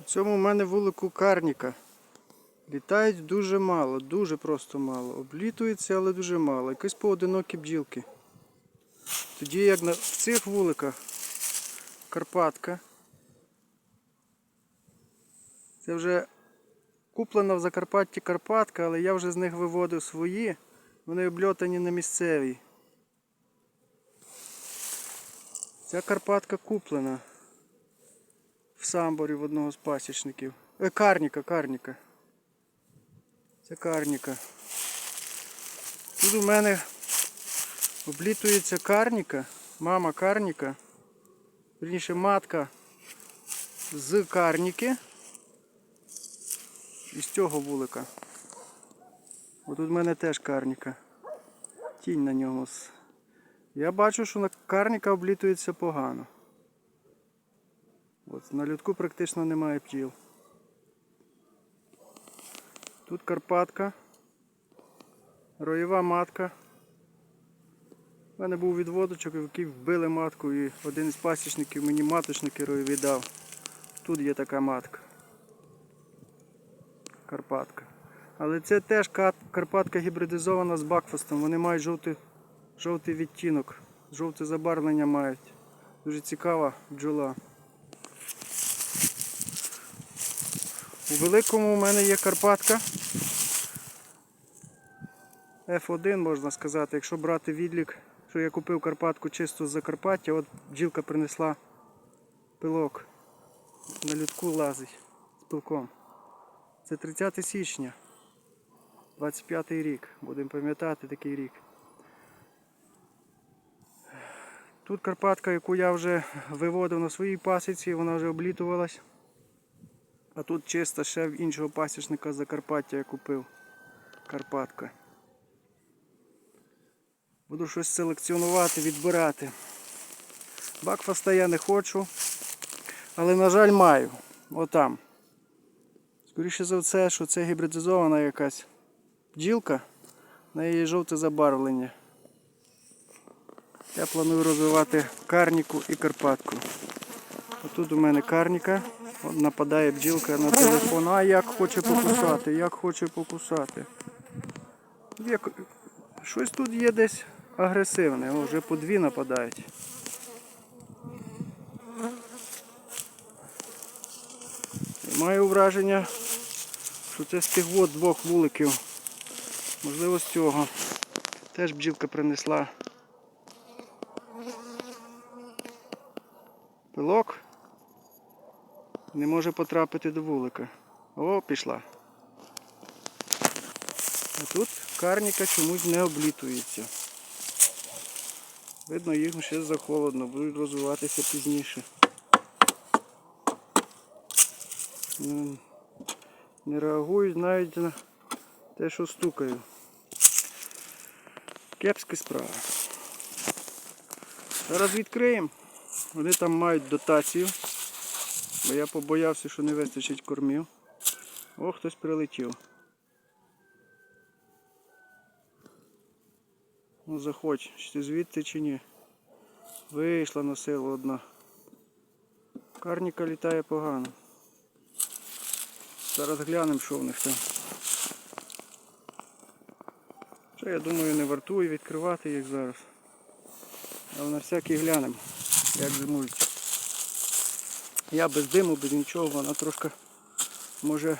У цьому в мене вулику карніка. Літають дуже мало, дуже просто мало. Облітується, але дуже мало. Якісь поодинокі бджілки. Тоді як на в цих вуликах Карпатка. Це вже куплена в Закарпатті Карпатка, але я вже з них виводив свої. Вони обльотані на місцевій. Ця Карпатка куплена в самборі в одного з пасічників. Е, карніка, карніка. Це карніка. Тут у мене облітується карніка, мама карніка, вірніше матка з карніки і з цього вулика. Отут в мене теж карніка. Тінь на ньому. Я бачу, що на карніка облітується погано. От, на льотку практично немає пчіл. Тут Карпатка. Роєва матка. У мене був відводочок, в який вбили матку і один із пасічників мені маточники роєві дав. Тут є така матка. Карпатка. Але це теж Карпатка гібридизована з бакфастом. Вони мають жовтий, жовтий відтінок, жовте забарвлення мають. Дуже цікава бджола. У великому у мене є Карпатка. F1 можна сказати, якщо брати відлік, що я купив Карпатку чисто з Закарпаття, от бджілка принесла пилок. На людку лазить з пилком. Це 30 січня, 25 рік. Будемо пам'ятати такий рік. Тут Карпатка, яку я вже виводив на своїй пасіці, вона вже облітувалась. А тут чисто ще в іншого пасічника Закарпаття я купив Карпатка. Буду щось селекціонувати, відбирати. Бакфаста я не хочу, але, на жаль, маю. Отам. Скоріше за все, що це гібридизована якась бджілка, неї є жовте забарвлення. Я планую розвивати карніку і карпатку. Отут у мене карніка. От нападає бджілка на телефон. А як хоче покусати, як хоче покусати. Як... Щось тут є десь агресивне. О, вже по дві нападають. Маю враження, що це з тих от двох вуликів. Можливо, з цього. Теж бджілка принесла пилок. Не може потрапити до вулика. О, пішла. А тут карніка чомусь не облітується. Видно, їм ще захолодно, будуть розвиватися пізніше. Не- реагують навіть на те, що стукаю. Кепська справа. Зараз відкриємо. Вони там мають дотацію. Бо я побоявся, що не вистачить кормів. О, хтось прилетів. Ну заходь, чи ти звідти чи ні. Вийшла на силу одна. Карніка літає погано. Зараз глянемо, що в них там. Що я думаю не вартує відкривати їх зараз. Але на всякий глянемо, як зимують. Я без диму, без нічого, вона трошки може,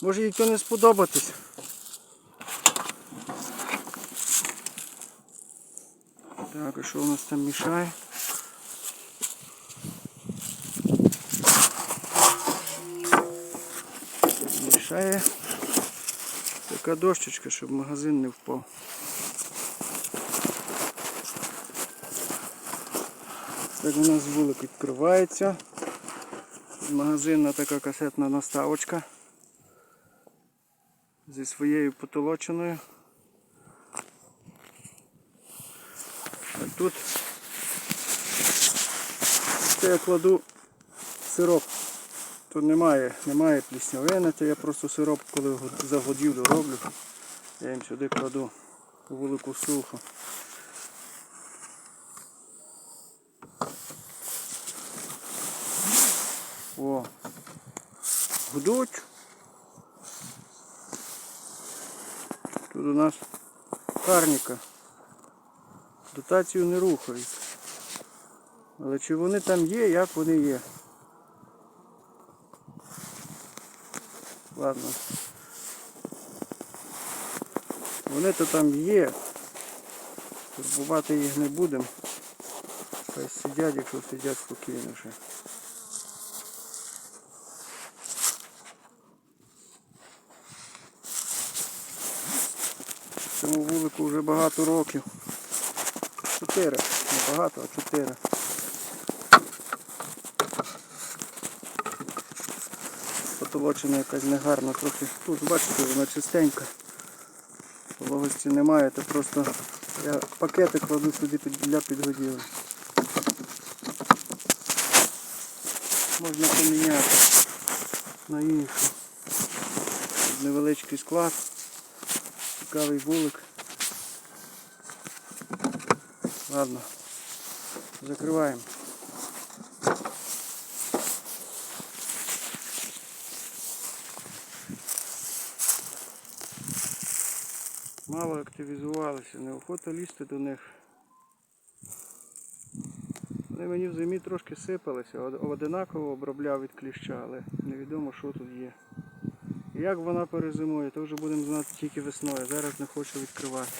може їй то не сподобатись. Так, а що у нас там мішає? Мішає така дощечка, щоб магазин не впав. Так у нас вулик відкривається. Магазинна така касетна наставочка зі своєю потолоченою. А тут це я кладу сироп. Тут немає, немає пліснявини, то я просто сироп, коли загодівлю роблю, я їм сюди кладу велику суху. О, гудуть. Тут у нас карніка. Дотацію не рухають. Але чи вони там є, як вони є? Ладно. Вони то там є. Турбувати їх не будемо. Хай сидять, якщо сидять спокійно ще. Цьому вулику вже багато років. Чотири. Не багато, а чотири. Потолочена якась негарна трохи. Тут бачите, вона чистенька. Вологості немає, то просто я пакети кладу сюди для підгодівлі. Можна поміняти на іншу. Невеличкий склад, цікавий вулик. Ладно, закриваємо. Мало активізувалися, неохота лізти до них. Вони мені в зимі трошки сипалися, одинаково обробляв від кліща, але невідомо що тут є. Як вона перезимує, то вже будемо знати тільки весною. Зараз не хочу відкривати.